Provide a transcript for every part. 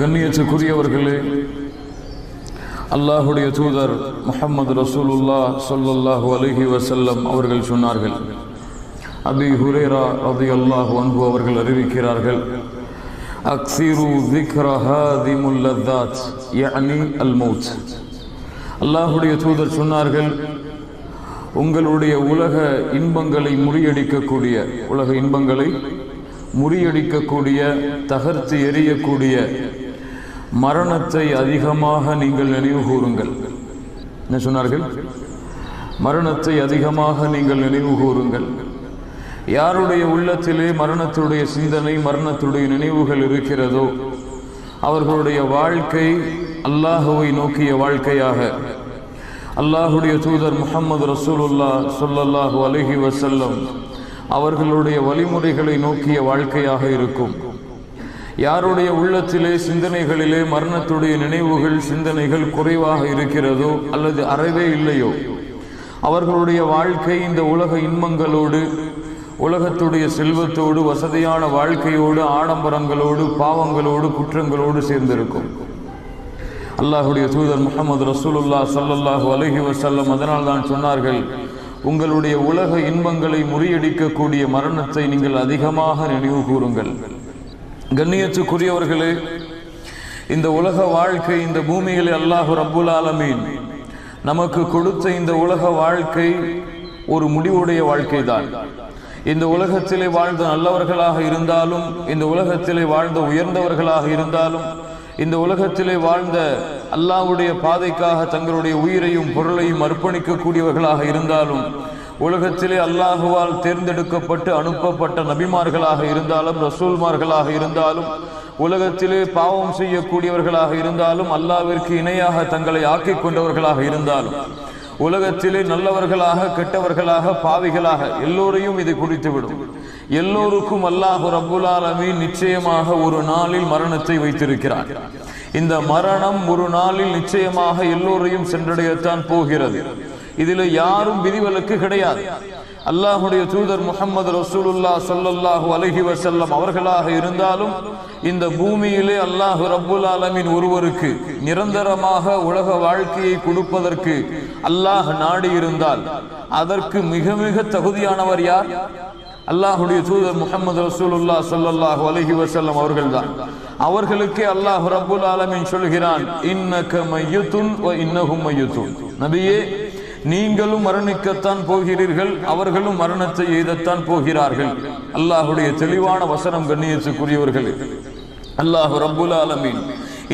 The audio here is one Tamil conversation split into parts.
கண்ணியத்துக்குரியவர்களே அல்லாஹுடைய தூதர் முஹம்மது ரசூலுல்லா சொல்லல்லாஹு அலஹி வசல்லம் அவர்கள் சொன்னார்கள். அபி ஹுரேரா ரதி அல்லாஹு அன்பு அவர்கள் அறிவிக்கிறார்கள் அக்சிரு திக்ரஹாதிமுல்லதாத் யஅனி அல் மௌத். அல்லாஹுடைய தூதர் சொன்னார்கள் உங்களுடைய உலக இன்பங்களை முறியடிக்கக்கூடிய உலக இன்பங்களை முறியடிக்கக்கூடிய தகர்த்து எரியக்கூடிய மரணத்தை அதிகமாக நீங்கள் நினைவு கூறுங்கள். என்ன சொன்னார்கள்? மரணத்தை அதிகமாக நீங்கள் நினைவு கூறுங்கள். யாருடைய உள்ளத்திலே மரணத்துடைய சிந்தனை மரணத்துடைய நினைவுகள் இருக்கிறதோ அவர்களுடைய வாழ்க்கை அல்லாஹுவை நோக்கிய வாழ்க்கையாக. அல்லாஹுடைய தூதர் முகமது ரசூலுல்லா சொல்லல்லாஹு அலஹி வசல்லம் அவர்களுடைய வழிமுறைகளை நோக்கிய வாழ்க்கையாக இருக்கும். யாருடைய உள்ளத்திலே சிந்தனைகளிலே மரணத்துடைய நினைவுகள் சிந்தனைகள் குறைவாக இருக்கிறதோ அல்லது அறவே இல்லையோ? அவர்களுடைய வாழ்க்கை இந்த உலக இன்பங்களோடு உலகத்துடைய செல்வத்தோடு வசதியான வாழ்க்கையோடு ஆடம்பரங்களோடு பாவங்களோடு குற்றங்களோடு சேர்ந்திருக்கும். அல்லாஹுடைய தூதர் முகமது ரசூலுல்லா சல்லல்லாஹு அலஹி வசல்லம் அதனால் தான் சொன்னார்கள் உங்களுடைய உலக இன்பங்களை முறியடிக்கக்கூடிய மரணத்தை நீங்கள் அதிகமாக நினைவு கூறுங்கள். கண்ணியத்துக்குரியவர்களே இந்த உலக வாழ்க்கை இந்த பூமியில் அல்லாஹு ரப்புல் ஆலமீன் நமக்கு கொடுத்த இந்த உலக வாழ்க்கை ஒரு முடிவுடைய வாழ்க்கை தான் இந்த உலகத்திலே வாழ்ந்த நல்லவர்களாக இருந்தாலும் இந்த உலகத்திலே வாழ்ந்த உயர்ந்தவர்களாக இருந்தாலும் இந்த உலகத்திலே வாழ்ந்த அல்லாவுடைய பாதைக்காக தங்களுடைய உயிரையும் பொருளையும் அர்ப்பணிக்கக்கூடியவர்களாக இருந்தாலும் உலகத்திலே அல்லாஹுவால் தேர்ந்தெடுக்கப்பட்டு அனுப்பப்பட்ட நபிமார்களாக இருந்தாலும் ரசூல்மார்களாக இருந்தாலும் உலகத்திலே பாவம் செய்யக்கூடியவர்களாக இருந்தாலும் அல்லாவிற்கு இணையாக தங்களை ஆக்கிக் கொண்டவர்களாக இருந்தாலும் உலகத்திலே நல்லவர்களாக கெட்டவர்களாக பாவிகளாக எல்லோரையும் இது குறித்துவிடும் எல்லோருக்கும் அல்லாஹு ரப்புல் ஆலமீன் நிச்சயமாக ஒரு நாளில் மரணத்தை வைத்திருக்கிறார் இந்த மரணம் ஒரு நாளில் நிச்சயமாக எல்லோரையும் சென்றடையத்தான் போகிறது. இதில் யாரும் விதிவிலக்கு கிடையாது. அல்லாஹுடைய தூதர் முகமது ரசூலுல்லா சொல்லல்லாஹு அலஹி வசல்லம் அவர்களாக இருந்தாலும் இந்த பூமியிலே அல்லாஹு ரப்புல் ஆலமின் ஒருவருக்கு நிரந்தரமாக உலக வாழ்க்கையை கொடுப்பதற்கு அல்லாஹ் நாடி இருந்தால் அதற்கு மிக மிக தகுதியானவர் யார்? அல்லாஹுடைய தூதர் முகமது ரசூலுல்லா சொல்லல்லாஹு அலஹி வசல்லம் அவர்கள்தான். அவர்களுக்கே அல்லாஹ் ரபுல் ஆலமின் சொல்கிறான் இன்னக மையுத்துன் இன்னகும் மையுத்துன். நபியே நீங்களும் மரணிக்கத்தான் போகிறீர்கள் அவர்களும் மரணத்தை எய்தத்தான் போகிறார்கள். அல்லாஹுடைய தெளிவான வசனம் கண்ணியத்துக்குரியவர்கள் அல்லாஹு ரப்புல் ஆலமீன்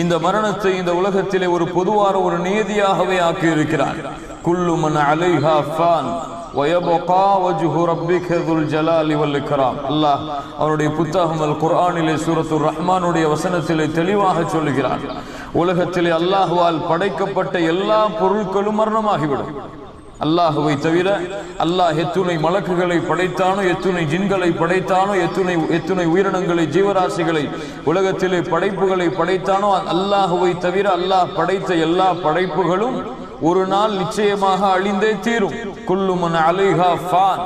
இந்த மரணத்தை இந்த உலகத்திலே ஒரு பொதுவான ஒரு நியதியாகவே ஆக்கி இருக்கிறார் குல்லுமன் அலைஹா ஃபான் அவனுடைய அல்லாஹ் அவருடைய புத்தகம் அல் குர்ஆனிலே சூரத்துர் ரஹ்மானுடைய வசனத்திலே தெளிவாக சொல்லுகிறார். உலகத்திலே அல்லாஹுவால் படைக்கப்பட்ட எல்லா பொருட்களும் மரணமாகிவிடும். அல்லாஹுவை தவிர அல்லாஹ் எத்துணை மலக்குகளை படைத்தானோ எத்துணை ஜின்களை படைத்தானோ எத்துணை எத்துணை உயிரினங்களை ஜீவராசிகளை உலகத்திலே படைப்புகளை படைத்தானோ அல்லாஹுவை தவிர அல்லாஹ் படைத்த எல்லா படைப்புகளும் ஒரு நாள் நிச்சயமாக அழிந்தே தீரும். குல்லுமன் அலைஹா ஃபான்.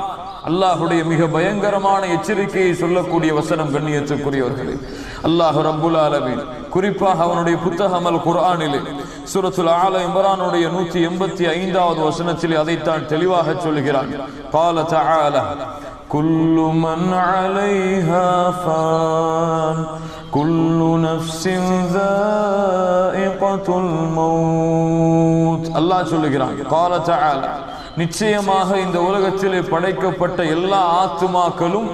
அல்லாஹுடைய மிக பயங்கரமான எச்சரிக்கையை சொல்லக்கூடிய வசனம் கண்ணியத்துக்குரியவர்களே அல்லாஹ் ரப்புல் ஆலமீன் குறிப்பாக அவனுடைய புத்தகம் அல் குர்ஆனிலே சூரத்துல் ஆல இம்ரானுடைய நூத்தி எண்பத்தி ஐந்தாவது வசனத்திலே அதைத்தான் தெளிவாக சொல்கிறான் قال تعالى كل من عليها فان كل نفس ذائقة الموت அல்லாஹ் சொல்லுகிறான் قال تعالى நிச்சயமாக இந்த உலகத்திலே படைக்கப்பட்ட எல்லா ஆத்துமாக்களும்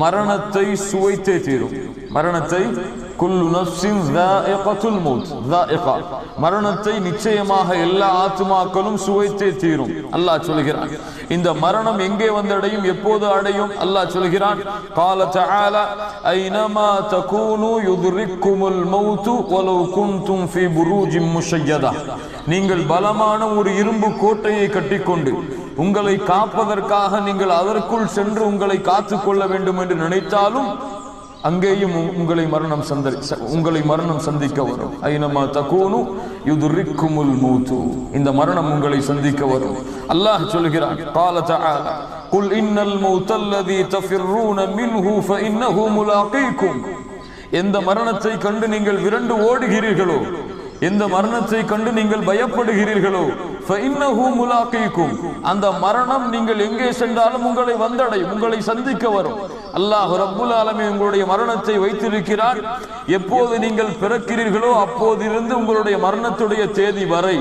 மரணத்தை சுவைத்தே தீரும். மரணத்தை குல்லு நப்சின் தாயகத்துல் மௌத் தாயகா மரணத்தை நிச்சயமாக எல்லா ஆத்மாக்களும் சுவைத்தே தீரும். அல்லாஹ் சொல்கிறான் இந்த மரணம் எங்கே வந்தடையும் எப்போது அடையும்? அல்லாஹ் சொல்கிறான் கால தஆலா ஐனமா தகூனு யுத்ரிக்குமுல் மௌத் வலவ் குன்தும் ஃபீ புரூஜின் முஷய்யதா நீங்கள் பலமான ஒரு இரும்பு கோட்டையை கட்டிக்கொண்டு உங்களை காப்பதற்காக நீங்கள் அதற்குள் சென்று உங்களை காத்துக் கொள்ள வேண்டும் என்று நினைத்தாலும் அங்கேயும் உ- உங்களை மரணம் சந்தரி ச- உங்களை மரணம் சந்திக்க வரும் ஐனமா தகூனு யுதுரிக்குமுல் மூத்து இந்த மரணம் உங்களை சந்திக்க வரும் அல்லாஹ் சொல்கிறான் قال تعالى قل ان الموت الذي تفرون منه فانه ملاقيكم எந்த மரணத்தை கண்டு நீங்கள் விரண்டு ஓடுகிறீர்களோ இந்த மரணத்தை கண்டு நீங்கள் பயப்படுகிறீர்களோ? அந்த மரணம் நீங்கள் எங்கே சென்றாலும் உங்களை வந்தடை உங்களை சந்திக்க வரும். அல்லாஹ் ரப்புல் ஆலமி உங்களுடைய மரணத்தை வைத்திருக்கிறார். எப்போது நீங்கள் பிறக்கிறீர்களோ அப்போதிருந்து உங்களுடைய மரணத்துடைய தேதி வரை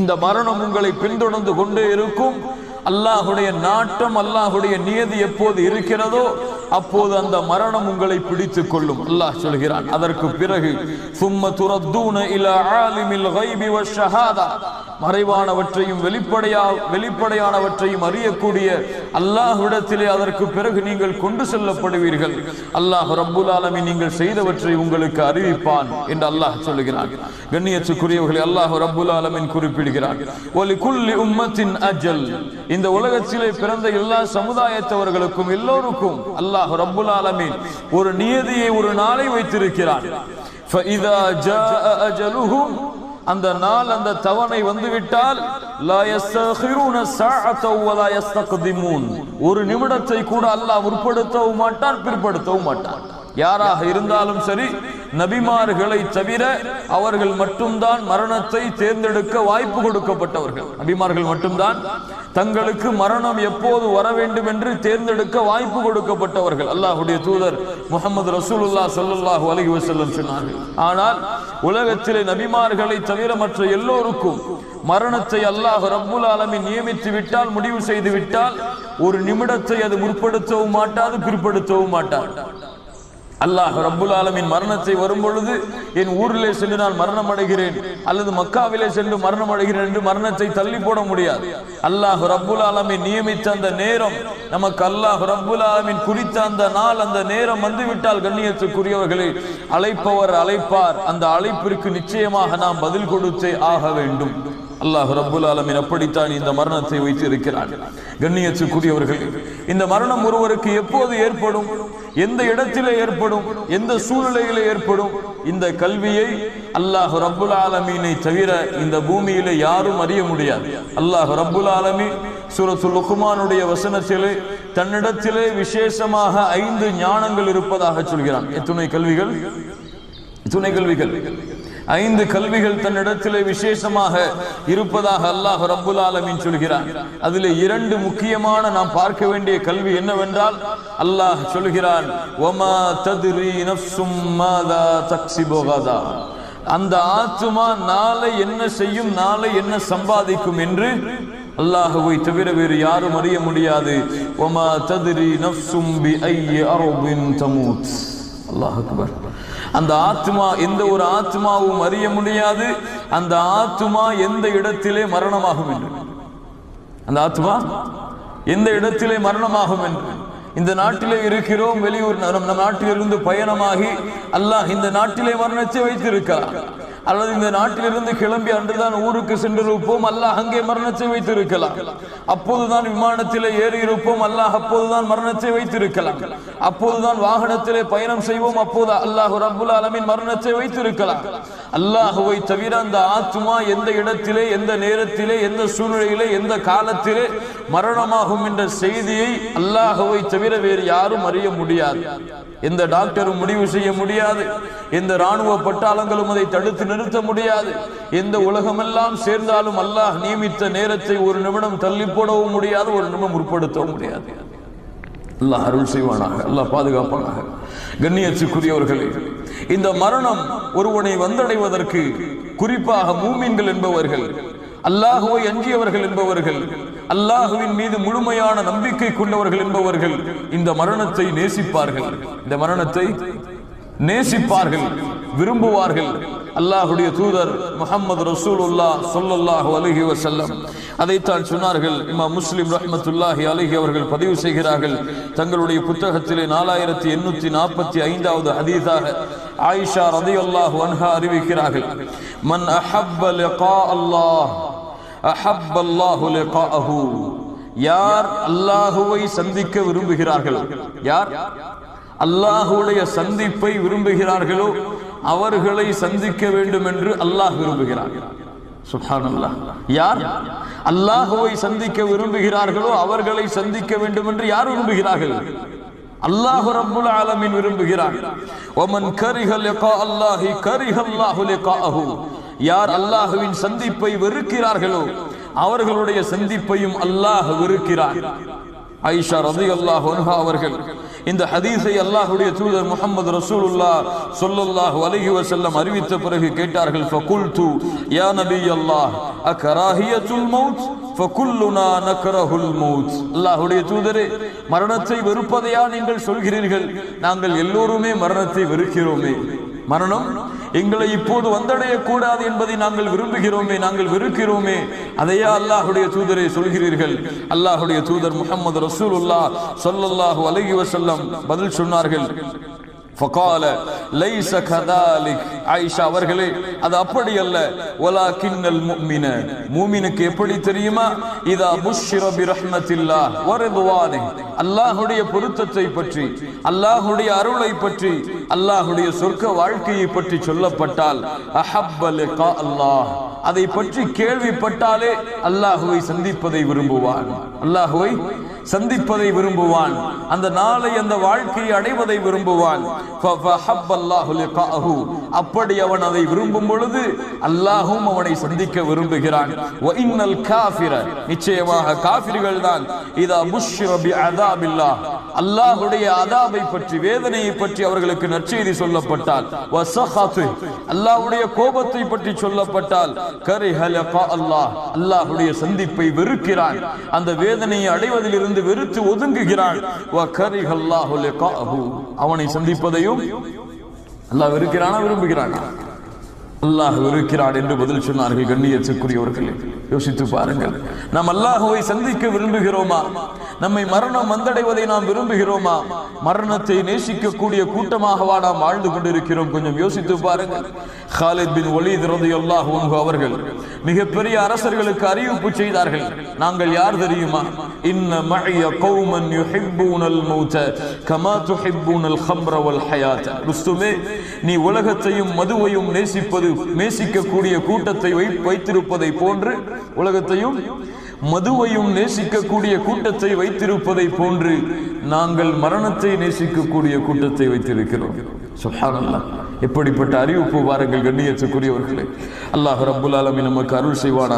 இந்த மரணம் உங்களை பின்தொடர்ந்து கொண்டே இருக்கும். அல்லாஹுடைய நாட்டம் அல்லாஹுடைய நியதி எப்போது இருக்கிறதோ அப்போது அந்த மரணம் உங்களை பிடித்துக் கொள்ளும். அல்லாஹ் சொல்கிறான். அதற்கு பிறகு சும்ம துரத்தூன இல ஆலிமில் கைபி வஷஹாதா மறைவானவற்றையும் வெளிப்படையா வெளிப்படையானவற்றையும் அறியக்கூடிய அல்லாஹ்விடத்திலே அதற்கு பிறகு நீங்கள் கொண்டு செல்லப்படுவீர்கள் அல்லாஹ் ரப்புல் ஆலமீன் நீங்கள் செய்தவற்றை உங்களுக்கு அறிவிப்பான் என்று அல்லாஹ் சொல்லுகிறான் கண்ணியத்துக்குரியவர்களை அல்லாஹ் ரப்புல் ஆலமீன் குறிப்பிடுகிறான் ஒலி குல்லி உம்மத்தின் அஜல் இந்த உலகத்திலே பிறந்த எல்லா சமுதாயத்தவர்களுக்கும் எல்லோருக்கும் அல்லாஹ் ரப்புல் ஆலமீன் ஒரு நியதியை ஒரு நாளை வைத்திருக்கிறான் فَإِذَا جَاءَ أَجَلُهُمْ அந்த நாள் அந்த தவணை வந்துவிட்டால் ஒரு நிமிடத்தை கூட அல்லாஹ் உட்படுத்தவும் மாட்டான் பிற்படுத்தவும் மாட்டான். யாராக இருந்தாலும் சரி நபிமார்களை தவிர அவர்கள் மட்டும்தான் மரணத்தை தேர்ந்தெடுக்க வாய்ப்பு கொடுக்கப்பட்டவர்கள். நபிமார்கள் மட்டும்தான் தங்களுக்கு மரணம் எப்போது வர வேண்டும் என்று தேர்ந்தெடுக்க வாய்ப்பு கொடுக்கப்பட்டவர்கள். அல்லாஹுடைய தூதர் முகமது ரசூலுல்லா சல்லுல்லாஹு அலஹி வசல்லம் சொன்னார்கள். ஆனால் உலகத்திலே நபிமார்களை தவிர மற்ற எல்லோருக்கும் மரணத்தை அல்லாஹ் ரப்புல் ஆலமீன் நியமித்து விட்டால் முடிவு செய்து விட்டால் ஒரு நிமிடத்தை அது முற்படுத்தவும் மாட்டாது பிற்படுத்தவும் மாட்டார். அல்லாஹ் ரப்புல் ஆலமின் மரணத்தை வரும் பொழுது என் ஊரிலே சென்று நான் மரணம் அடைகிறேன். அல்லது மக்காவிலே சென்று மரணம் அடைகிறேன் என்று மரணத்தை தள்ளி போட முடியாது. அல்லாஹ் ரப்புல் ஆலமின் நியமித்த அந்த நேரம் நமக்கு அல்லாஹ் ரப்புல் ஆலமின் குறித்த அந்த நாள் அந்த நேரம் வந்துவிட்டால் கண்ணியத்துக்குரியவர்களே அழைப்பவர் அழைப்பார். அந்த அழைப்பிற்கு நிச்சயமாக நாம் பதில் கொடுத்தே ஆக வேண்டும். அல்லாஹ் ரபுல் ஆலமின் அப்படித்தான் இந்த மரணத்தை வைத்திருக்கிறான். கண்ணியத்துக்குரியவர்கள் இந்த மரணம் ஒருவருக்கு எப்போது ஏற்படும்? எந்த இடத்திலே ஏற்படும்? எந்த சூழ்நிலையிலே ஏற்படும்? இந்த கல்வியை அல்லாஹ் ரபுல் ஆலமீனை தவிர இந்த பூமியில யாரும் அறிய முடியாது. அல்லாஹ் ரபுல் ஆலமீன் சூரத்துல் லுக்மானுடைய வசனத்திலே தன்னிடத்திலே விசேஷமாக ஐந்து ஞானங்கள் இருப்பதாக சொல்கிறான். எத்துணை கல்விகள்? துணை கல்விகள்? ஐந்து கல்விகள் தன்னிடத்திலே விசேஷமாக இருப்பதாக அல்லாஹ் ரப்புல் ஆலமின் சொல்கிறான். அதில் இரண்டு முக்கியமான நாம் பார்க்க வேண்டிய கல்வி என்னவென்றால் அல்லாஹ் சொல்கிறான் ஒமா தத்ரி நஃப்சும் மாதா தக்ஸிபு கதா. அந்த ஆத்துமா நாளை என்ன செய்யும் நாளை என்ன சம்பாதிக்கும் என்று அல்லாஹுவை தவிர வேறு யாரும் அறிய முடியாது. ஒமா ததிரி நஃப்சும் பி ஐய அரோபின் தமூத். அல்லாஹ் அக்பர். அந்த ஆத்மா எந்த ஒரு ஆத்மாவும் அறிய முடியாது. அந்த ஆத்மா எந்த இடத்திலே மரணமாகும் என்று. அந்த ஆத்மா எந்த இடத்திலே மரணமாகும் என்று. இந்த நாட்டிலே இருக்கிறோம் வெளியூர் நம் நாட்டிலிருந்து பயணமாகி அல்லாஹ் இந்த நாட்டிலே மரணத்தை வைத்திருக்கிறார். அல்லது இந்த நாட்டிலிருந்து கிளம்பி அன்றுதான் ஊருக்கு சென்றிருப்போம். அல்லாஹ் அங்கே மரணத்தை வைத்திருக்கலாம். அப்போதுதான் விமானத்திலே ஏறி இருப்போம் அல்லாஹ் அப்போதுதான் மரணத்தை வைத்திருக்கலாம். அப்போதுதான் வாகனத்திலே பயணம் செய்வோம். அப்போது அல்லாஹ் ரபுல் அலமின் மரணத்தை வைத்திருக்கலாம். அல்லாஹுவை தவிர அந்த ஆத்மா எந்த இடத்திலே எந்த நேரத்திலே எந்த சூழ்நிலையிலே எந்த காலத்திலே மரணமாகும் என்ற செய்தியை அல்லாஹுவை தவிர வேறு யாரும் அறிய முடியாது. எந்த டாக்டரும் முடிவு செய்ய முடியாது. எந்த ராணுவ பட்டாளங்களும் அதை தடுத்து நிறுத்த முடியாது. எந்த உலகமெல்லாம் சேர்ந்தாலும் அல்லாஹ் நியமித்த நேரத்தை ஒரு நிமிடம் தள்ளி போடவும் முடியாது ஒரு நிமிடம் முற்படுத்தவும் முடியாது. அல்லாஹ் அருள் செய்வானாக அல்லாஹ் பாதுகாப்பானாக. கண்ணியத்துக்குரியவர்களே இந்த மரணம் ஒருவனை வந்தடைவதற்கு குறிப்பாக மூமீன்கள் என்பவர்கள் அல்லாஹுவை அஞ்சியவர்கள் என்பவர்கள் அல்லாஹுவின் மீது முழுமையான நம்பிக்கை கொண்டவர்கள் என்பவர்கள் இந்த மரணத்தை நேசிப்பார்கள். இந்த மரணத்தை நேசிப்பார்கள் விரும்புவார்கள். அல்லாஹுடைய தூதர் முகமது ரசூலுல்லா சொல்லல்லாஹு அலஹி வசல்லம் அதைத்தான் சொன்னார்கள். இம்மா முஸ்லிம் ரஹமத்துல்லாஹி அலஹி அவர்கள் பதிவு செய்கிறார்கள். தங்களுடைய புத்தகத்திலே நாலாயிரத்தி எண்ணூத்தி நாற்பத்தி ஐந்தாவது ஹதீஸாக ஆயிஷா ரதியல்லாஹு அன்ஹா அறிவிக்கிறார்கள். மன் அஹப்ப லிகா அல்லாஹ் அஹப்ப அல்லாஹு லிகாஅஹு. யார் அல்லாஹுவை சந்திக்க விரும்புகிறார்களோ யார் அல்லாஹுடைய சந்திப்பை விரும்புகிறார்களோ அவர்களை சந்திக்க வேண்டும் என்று அல்லாஹ் விரும்புகிறார். சுப்ஹானல்லாஹ். யார் அல்லாஹுவை சந்திக்க விரும்புகிறார்களோ அவர்களை சந்திக்க வேண்டும் என்று யார் விரும்புகிறார்கள்? அல்லாஹ் ரப்புல் ஆலமீன் விரும்புகிறார். ஒமன் கரிஹல் லிகா அல்லாஹி கரிஹ அல்லாஹு லிகாஹு யார் அல்லாஹுவின் சந்திப்பை வெறுக்கிறார்களோ அவர்களுடைய சந்திப்பையும் அல்லாஹ் வெறுக்கிறார் ஐஷா ரதி அல்லாஹ் அவர்கள் இந்த ஹதீஸை அல்லாஹுடைய தூதர் முகமது ரசூலுல்லா ஸல்லல்லாஹு அலைஹி வசல்லம் அறிவித்த பிறகு கேட்டார்கள் ஃபகுல்து யா நபி அல்லாஹ் அகராஹியத்துல் மௌத்? ஃபகுல்லுனா நக்ரஹுல் மௌத். அல்லாஹ்வுடைய தூதரே மரணத்தை வெறுப்பதையா நீங்கள் சொல்கிறீர்கள்? நாங்கள் எல்லோருமே மரணத்தை வெறுக்கிறோமே. மரணம் எங்களை இப்போது வந்தடைய கூடாது என்பதை நாங்கள் விரும்புகிறோமே நாங்கள் வெறுக்கிறோமே. அதையா அல்லாஹுடைய தூதரை சொல்கிறீர்கள். அல்லாஹுடைய தூதர் முகமது ரசூலுல்லா சொல்லல்லாஹு அலைஹி வசல்லம் பதில் சொன்னார்கள். ஃபகால லைஸ கதாலிக் ஆயிஷா அவர்களே அது அப்படி அல்ல வலா கிண்ணல் மூமினுக்கு எப்படி தெரியுமா? இதா புஷ்ஷிர பி ரஹ்மத்தில்லா வரதுவானே அல்லாஹ்வுடைய பொருத்தத்தை பற்றி அல்லாஹ்வுடைய அருளை பற்றி அல்லாஹ்வுடைய சொர்க்க வாழ்க்கையை பற்றி சொல்லப்பட்டால் அஹப்ப லிகா அல்லாஹ் அதை பற்றி கேள்விப்பட்டாலே அல்லாஹுவை சந்திப்பதை விரும்புவான். அல்லாஹுவை சந்திப்பதை விரும்புவான். அந்த நாளை அந்த வாழ்க்கையை அடைவதை விரும்புவான். அப்படி அவன் அதை விரும்பும் பொழுது அல்லாஹும் அவனை சந்திக்க விரும்புகிறான். நிச்சயமாக காபிர்கள் தான் அல்லாஹுடைய அதாபை பற்றி வேதனையை பற்றி அவர்களுக்கு நற்செய்தி சொல்லப்பட்டால். அல்லாஹுடைய கோபத்தை பற்றி சொல்லப்பட்டால். அல்லாஹ் அல்லாஹுடைய சந்திப்பை வெறுக்கிறான். அந்த வேதனையை அடைவதில் இருந்து வெறுத்து ஒதுங்குகிறான். அவனை சந்திப்பதை அல்லாஹு அல்லாஹ் இருக்கிறானா விரும்புகிறானா? அல்லாஹ் இருக்கிறான் என்று பதில் சொன்னார்கள் கண்ணியத்துக்குரியவர்களே. யோசித்து பாருங்கள். நாம் அல்லாஹுவை சந்திக்க விரும்புகிறோமா? நம்மை மரணம் வந்தடைவதை நாம் விரும்புகிறோமா? மரணத்தை நேசிக்கக்கூடிய கூட்டமாகவா நாம் வாழ்ந்து கொண்டிருக்கிறோம்? கொஞ்சம் யோசித்து பாருங்கள். ஹாலித் பின் ஒலீத் ரலியல்லாஹு அன்ஹு அவர்கள் மிகப்பெரிய அரசர்களுக்கு அறிவிப்பு செய்தார்கள். நாங்கள் யார் தெரியுமா? இன்ன மழைய கௌமன் யுஹிப்பூனல் மௌத கமா துஹிப்பூனல் ஹம்ர வல் ஹயாத் ருஸ்துமே நீ உலகத்தையும் மதுவையும் நேசிப்பது நேசிக்கக்கூடிய கூட்டத்தை வைத்திருப்பதை போன்று உலகத்தையும் மதுவையும் நேசிக்கக்கூடிய கூட்டத்தை வைத்திருப்பதை போன்று நாங்கள் மரணத்தை நேசிக்கக்கூடிய கூட்டத்தை வைத்திருக்கிறோம். சுப்ஹானல்லாஹ் எப்படிப்பட்ட அறிவிப்பு வாருங்கள் கண்ணியத்துக்குரியவர்களே. அல்லாஹ் ரபுல் ஆலமீன் நமக்கு அருள் செய்வானா